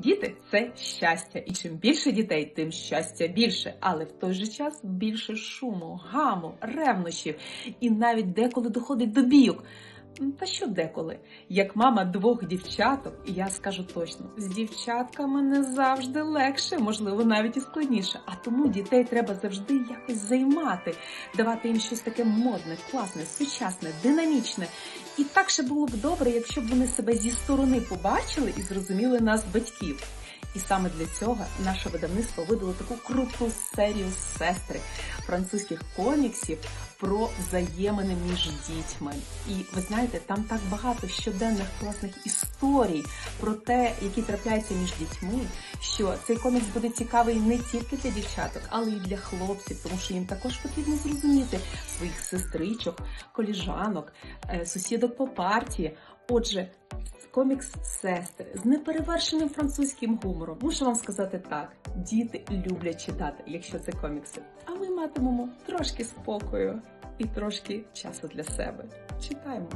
Діти це щастя, і чим більше дітей, тим щастя більше. Але в той же час більше шуму, гаму, ревнощів, і навіть деколи доходить до бійок. М, Та що деколи? Як мама двох дівчаток, я скажу точно, з дівчатками не завжди легше, можливо, навіть і складніше. А тому дітей треба завжди якось займати, давати їм щось таке модне, класне, сучасне, динамічне. І так ще було б добре, якщо б вони себе зі сторони побачили і зрозуміли нас, батьків. І саме для цього наше видавництво видало таку круту серію сестри французьких коміксів про взаємини між дітьми. І ви знаєте, там так багато щоденних класних історій про те, які трапляються між дітьми, що цей комікс буде цікавий не тільки для дівчаток, але й для хлопців, тому що їм також потрібно зрозуміти своїх сестричок, коліжанок, е, сусідок по партії. Отже, комікс сестри з неперевершеним французьким гумором. Мушу вам сказати так: діти люблять читати, якщо це комікси. А ми матимемо трошки спокою і трошки часу для себе. Читаємо.